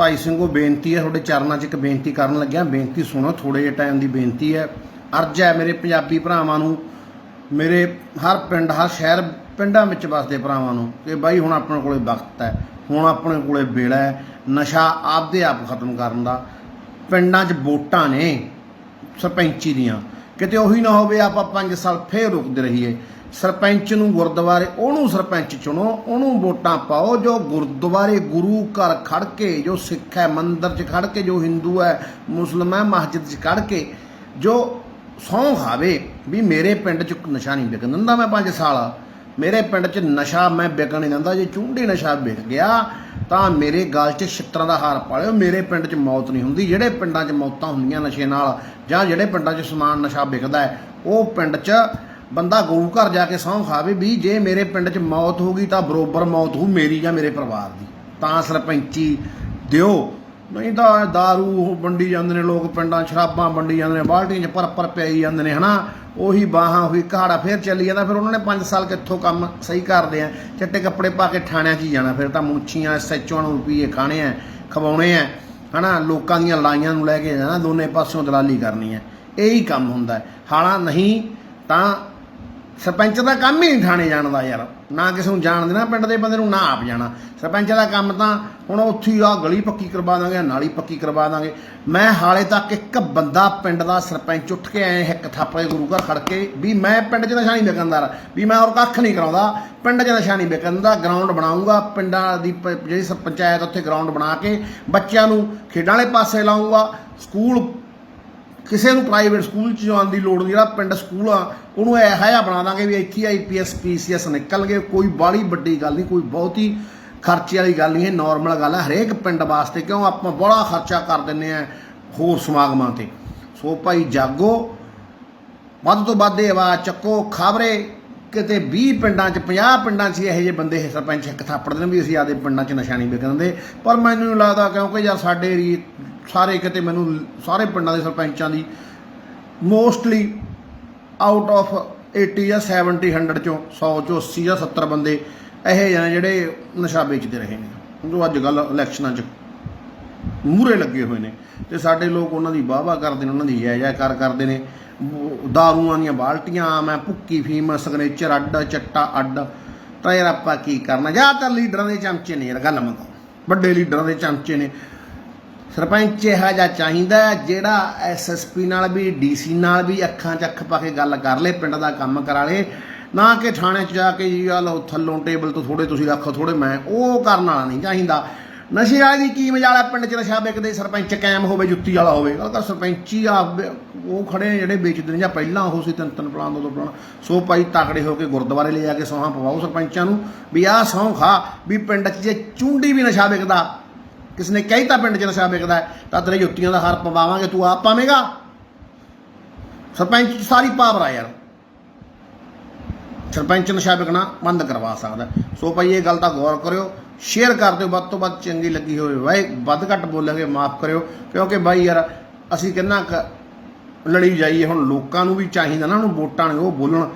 ਭਾਈ ਸਿੰਘੋ ਬੇਨਤੀ ਹੈ, ਤੁਹਾਡੇ ਚਰਨਾਂ 'ਚ ਇੱਕ ਬੇਨਤੀ ਕਰਨ ਲੱਗਿਆ। ਬੇਨਤੀ ਸੁਣੋ ਥੋੜੇ ਜਿਹੇ ਟਾਈਮ ਦੀ ਬੇਨਤੀ ਹੈ। ਅਰਜ਼ ਹੈ ਮੇਰੇ ਪੰਜਾਬੀ ਭਰਾਵਾਂ ਨੂੰ, ਮੇਰੇ ਹਰ ਪਿੰਡ, ਹਰ ਸ਼ਹਿਰ ਪਿੰਡਾਂ ਵਿੱਚ ਵਸਦੇ ਭਰਾਵਾਂ ਨੂੰ, ਕਿ ਬਾਈ ਹੁਣ ਆਪਣੇ ਕੋਲੇ ਵਕਤ ਹੈ, ਹੁਣ ਆਪਣੇ ਕੋਲੇ ਵੇਲਾ ਹੈ, ਨਸ਼ਾ ਆਪਦੇ ਆਪ ਖਤਮ ਕਰਨ ਦਾ। ਪਿੰਡਾਂ 'ਚ ਵੋਟਾਂ ਨੇ ਸਰਪੰਚੀ ਦੀਆਂ। ਕਿਤੇ ਉਹੀ ਨਾ ਹੋਵੇ ਆਪਾਂ 5 ਸਾਲ ਫੇਰ ਰੁਕਦੇ ਰਹੀਏ। ਸਰਪੰਚ ਨੂੰ ਗੁਰਦੁਆਰੇ, ਉਹਨੂੰ ਸਰਪੰਚ ਚੁਣੋ, ਉਹਨੂੰ ਵੋਟਾਂ ਪਾਓ, ਜੋ ਗੁਰਦੁਆਰੇ ਗੁਰੂ ਘਰ ਖੜ ਕੇ, ਜੋ ਸਿੱਖ ਹੈ, ਮੰਦਰ 'ਚ ਖੜ ਕੇ, ਜੋ ਹਿੰਦੂ ਹੈ, ਮੁਸਲਮਾਨ ਹੈ, ਮਸਜਿਦ 'ਚ ਖੜ ਕੇ, ਜੋ ਸਹੁੰ ਖਾਵੇ, ਵੀ ਮੇਰੇ ਪਿੰਡ 'ਚ ਨਸ਼ਾ ਨਹੀਂ ਵਿਕਣ ਦਿੰਦਾ ਮੈਂ 5 ਸਾਲ। ਮੇਰੇ ਪਿੰਡ 'ਚ ਨਸ਼ਾ ਮੈਂ ਵਿਕਣ ਨਹੀਂ ਦਿੰਦਾ, ਜੇ ਚੁੰਡੀ ਨਸ਼ਾ ਵਿਕ ਗਿਆ, ਤਾਂ ਮੇਰੇ ਗਲ 'ਚ ਛਿੱਤਰਾਂ ਦਾ ਹਾਰ ਪਾਲਿਓ, ਮੇਰੇ ਪਿੰਡ 'ਚ ਮੌਤ ਨਹੀਂ ਹੁੰਦੀ। ਜਿਹੜੇ ਪਿੰਡਾਂ 'ਚ ਮੌਤਾਂ ਹੁੰਦੀਆਂ ਨਸ਼ੇ ਨਾਲ, ਜਾਂ ਜਿਹੜੇ ਪਿੰਡਾਂ 'ਚ ਸਮਾਨ ਨਸ਼ਾ ਵਿਕਦਾ ਹੈ, ਉਹ ਪਿੰਡ 'ਚ ਬੰਦਾ ਗੁਰੂ ਘਰ ਜਾ ਕੇ ਸਹੁੰ ਖਾਵੇ, ਵੀ ਜੇ ਮੇਰੇ ਪਿੰਡ 'ਚ ਮੌਤ ਹੋ ਗਈ ਤਾਂ ਬਰੋਬਰ ਮੌਤ ਹੋ ਮੇਰੀ ਜਾਂ ਮੇਰੇ ਪਰਿਵਾਰ ਦੀ। ਤਾਂ ਸਰਪੰਚੀ ਦਿਓ। ਨਹੀਂ ਤਾਂ दारू ਵੰਡੀ ਜਾਂਦੇ ਨੇ, ਲੋਕ ਪਿੰਡਾਂ 'ਚ ਸ਼ਰਾਬਾਂ ਵੰਡੀ ਜਾਂਦੇ ਨੇ, ਬਾਲਟੀਆਂ 'ਚ ਪਰ ਪਰ ਪਿਆਈ ਜਾਂਦੇ ਨੇ, ਹਨਾ? ਉਹੀ ਬਾਹਾਂ ਹੋਈ ਕਹਾੜਾ ਫੇਰ ਚੱਲੀ ਜਾਂਦਾ, ਫਿਰ ਉਹਨਾਂ ਨੇ 5 ਸਾਲ ਕਿੱਥੋਂ ਕੰਮ ਸਹੀ ਕਰਦੇ ਆ? ਚਿੱਟੇ ਕੱਪੜੇ ਪਾ ਕੇ ਥਾਣਿਆਂ 'ਚ ਹੀ ਜਾਣਾ, ਫਿਰ ਤਾਂ ਮੁੱਛੀਆਂ ਸੱਚੋਂ ਨੂੰ ਰੁਪਈਏ ਖਾਣੇ ਆ, ਖਵਾਉਣੇ ਆ, ਹਨਾ? ਲੋਕਾਂ ਦੀਆਂ ਲਾਈਆਂ ਨੂੰ ਲੈ ਕੇ ਜਾਣਾ ਦੋਨੇ ਪਾਸਿਓਂ ਦਲਾਲੀ ਕਰਨੀ ਹੈ ਇਹੀ ਕੰਮ ਹੁੰਦਾ। ਹਾਲਾਂ ਨਹੀਂ ਤਾਂ ਸਰਪੰਚ ਦਾ ਕੰਮ ਹੀ ਨਹੀਂ ਥਾਣੇ ਜਾਣ ਦਾ ਯਾਰ। ਨਾ ਕਿਸੇ ਨੂੰ ਜਾਣ ਦੇਣਾ, ਪਿੰਡ ਦੇ ਬੰਦੇ ਨੂੰ ਨਾ ਆਪ ਜਾਣਾ। ਸਰਪੰਚ ਦਾ ਕੰਮ ਤਾਂ ਹੁਣ ਉੱਥੇ ਹੀ ਆ, ਗਲੀ ਪੱਕੀ ਕਰਵਾ ਦਾਂਗੇ ਨਾਲੀ ਪੱਕੀ ਕਰਵਾ ਦਾਂਗੇ। ਮੈਂ ਹਾਲੇ ਤੱਕ ਇੱਕ ਬੰਦਾ ਪਿੰਡ ਦਾ ਸਰਪੰਚ ਉੱਠ ਕੇ ਆਏ ਇੱਕ ਥਾਪੜੇ ਗੁਰੂ ਘਰ ਖੜ ਕੇ, ਵੀ ਮੈਂ ਪਿੰਡ 'ਚ ਨਸ਼ਾ ਨਹੀਂ ਵਿਕਣਦਾਰ ਵੀ ਮੈਂ ਹੋਰ ਕੱਖ ਨਹੀਂ ਕਰਾਉਂਦਾ। ਪਿੰਡ 'ਚ ਨਸ਼ਾ ਨਹੀਂ ਵਿਕਣਦਾ ਗਰਾਊਂਡ ਬਣਾਉਂਗਾ, ਪਿੰਡਾਂ ਦੀ ਪ- ਜਿਹੜੀ ਸ- ਪੰਚਾਇਤ ਉੱਥੇ ਗਰਾਊਂਡ ਬਣਾ ਕੇ ਬੱਚਿਆਂ ਨੂੰ ਖੇਡਾਂ ਵਾਲੇ ਪਾਸੇ ਲਾਉਂਗਾ, ਸਕੂਲ ਕਿਸੇ ਨੂੰ ਪ੍ਰਾਈਵੇਟ ਸਕੂਲ ਚ ਜਾਣ ਦੀ ਲੋੜ ਨਹੀਂ, ਜਿਹੜਾ ਪਿੰਡ ਸਕੂਲ ਆ, ਉਹਨੂੰ ਇਹੋ ਜਿਹਾ ਬਣਾ ਦਾਂਗੇ ਵੀ ਇੱਥੇ ਆਈਪੀਐਸ ਪੀਸੀਐਸ ਗਏ, ਕੋਈ ਬਾੜੀ ਵੱਡੀ ਗੱਲ ਨਹੀਂ, ਕੋਈ ਬਹੁਤੀ ਖਰਚੇ ਵਾਲੀ ਗੱਲ ਨਹੀਂ, ਇਹ ਨਾਰਮਲ ਗੱਲ ਹੈ ਹਰੇਕ ਪਿੰਡ ਵਾਸਤੇ, ਕਿਉਂ ਆਪਾਂ ਬੜਾ ਖਰਚਾ ਕਰ ਦਿੰਨੇ ਆ ਹੋਰ ਸਮਾਗਮਾਂ ਤੇ। ਸੋ ਭਾਈ ਜਾਗੋ, ਵੱਧ ਤੋਂ ਵੱਧ ਇਹ ਆਵਾਜ਼ ਚੱਕੋ, ਖਬਰੇ ਕਿਤੇ 20 ਪਿੰਡਾਂ 'ਚ 50 ਪਿੰਡਾਂ 'ਚ ਇਹੋ ਜਿਹੇ ਬੰਦੇ ਸਰਪੰਚ ਇੱਕ ਥਾਪੜ ਦੇਣ ਵੀ ਅਸੀਂ ਆਦੇ ਪਿੰਡਾਂ 'ਚ ਨਸ਼ਾ ਨਹੀਂ ਵਿਕਣ ਦੇ। ਪਰ ਮੈਨੂੰ ਨਹੀਂ ਲੱਗਦਾ ਕਿਉਂਕਿ ਯਾਰ ਸਾਡੇ ਏਰੀਏ ਸਾਰੇ ਕਿਤੇ ਮੈਨੂੰ ਸਾਰੇ ਪਿੰਡਾਂ ਦੇ ਸਰਪੰਚਾਂ ਦੀ ਮੋਸਟਲੀ ਆਊਟ ਆਫ 80 ਜਾਂ 70 100 ਚੋਂ 100 ਚੋਂ 80 ਜਾਂ 70 ਬੰਦੇ ਇਹੋ ਜਿਹੇ ਨੇ ਜਿਹੜੇ ਨਸ਼ਾ ਵੇਚਦੇ ਰਹੇ ਨੇ। ਜੋ ਅੱਜ ਕੱਲ ਇਲੈਕਸ਼ਨਾਂ 'ਚ ਮੂਰੇ ਲੱਗੇ ਹੋਏ ਨੇ ਤੇ ਸਾਡੇ ਲੋਕ ਉਹਨਾਂ ਦੀ ਵਾਹ ਕਰਦੇ ਨੇ, ਉਹਨਾਂ ਦੀ ਜੈ ਜੈਕਾਰ ਕਰਦੇ ਨੇ। ਦਾਰੂਆਂ ਦੀਆਂ ਬਾਲਟੀਆਂ, ਮੈਂ ਭੁੱਕੀ ਫੀਮ ਸਿਗਨੇਚਰ ਅੱਡ, ਚੱਟਾ ਅੱਡ। ਤਾਂ ਯਾਰ ਆਪਾਂ ਕੀ ਕਰਨਾ? ਜ਼ਿਆਦਾਤਰ ਲੀਡਰਾਂ ਦੇ ਚਮਚੇ ਨੇ ਯਾਰ, ਗੱਲ ਮੰਗੋ ਵੱਡੇ ਲੀਡਰਾਂ ਦੇ ਚਮਚੇ ਨੇ। ਸਰਪੰਚ ਇਹੋ ਜਿਹਾ ਚਾਹੀਦਾ ਹੈ ਜਿਹੜਾ ਐਸਐਸਪੀ ਨਾਲ ਵੀ ਡੀਸੀ ਨਾਲ ਵੀ ਅੱਖਾਂ 'ਚ ਅੱਖ ਪਾ ਕੇ ਗੱਲ ਕਰ ਲੇ, ਪਿੰਡ ਦਾ ਕੰਮ ਕਰਾ ਲੇ। ਨਾ ਕਿ ਥਾਣੇ 'ਚ ਜਾ ਕੇ ਜੀ ਆ ਲਓ, ਥੱਲੋਂ ਟੇਬਲ ਤੋਂ ਥੋੜੇ ਤੁਸੀਂ ਰੱਖੋ ਥੋੜੇ ਮੈਂ, ਉਹ ਕਰਨ ਵਾਲਾ ਨਹੀਂ ਚਾਹੀਦਾ। ਨਸ਼ੇ ਵਾਲੇ ਦੀ ਕੀ ਮਜਾਲ ਪਿੰਡ 'ਚ ਨਸ਼ਾ ਵੇਚਦੇ ਸਰਪੰਚ ਕਾਇਮ ਹੋਵੇ, ਜੁੱਤੀ ਵਾਲਾ ਹੋਵੇ। ਗੱਲ ਤਾਂ ਹੀ ਆ ਉਹ ਖੜੇ ਨੇ ਜਿਹੜੇ ਵੇਚਦੇ ਨੇ, ਜਾਂ ਪਹਿਲਾਂ ਉਹ ਸੀ ਤਿੰਨ ਤਿੰਨ ਪਲਾਨ ਦੋ ਦੋ ਪਲਾਨ ਸੋ ਭਾਈ ਤਕੜੇ ਹੋ ਕੇ ਗੁਰਦੁਆਰੇ ਲੈ ਜਾ ਕੇ ਸੌਹਾਂ ਪਵਾਓ ਸਰਪੰਚਾਂ ਨੂੰ, ਵੀ ਆਹ ਸਹੁੰ ਖਾ, ਵੀ ਪਿੰਡ 'ਚ ਜੇ ਚੁੰਡੀ ਵੀ ਨਸ਼ਾ ਵਿਕਦਾ ਕਿਸ ਨੇ ਕਹਿਤਾ ਪਿੰਡ 'ਚ ਨਸ਼ਾ ਵਿਕਦਾ ਤਾਂ ਤੇਰੇ ਜੁੱਤੀਆਂ ਦਾ ਹਾਰ ਪਵਾਵਾਂਗੇ, ਤੂੰ ਆਪ ਪਾਵੇਂਗਾ। ਸਰਪੰਚ ਸਾਰੀ ਪਾਵਰ ਆ ਯਾਰ। ਸਰਪੰਚ ਨਸ਼ਾ ਵਿਕਣਾ ਬੰਦ ਕਰਵਾ ਸਕਦਾ ਸੋ ਭਾਈ, ਇਹ ਗੱਲ ਤਾਂ ਗੌਰ ਕਰਿਓ। ਸ਼ੇਅਰ ਕਰ ਦਿਓ, ਵੱਧ ਤੋਂ ਵੱਧ ਚੰਗੀ ਲੱਗੀ ਹੋਵੇ ਵਾਏ ਵੱਧ ਘੱਟ ਬੋਲਾਂਗੇ, ਮਾਫ ਕਰਿਓ। ਕਿਉਂਕਿ ਬਾਈ ਯਾਰ, ਅਸੀਂ ਕਿੰਨਾ ਕੁ ਲੜੀ ਜਾਈਏ, ਹੁਣ ਲੋਕਾਂ ਨੂੰ ਵੀ ਚਾਹੀਦਾ ਨਾ, ਉਹਨੂੰ ਵੋਟਾਂ ਨੇ ਉਹ ਬੋਲਣ।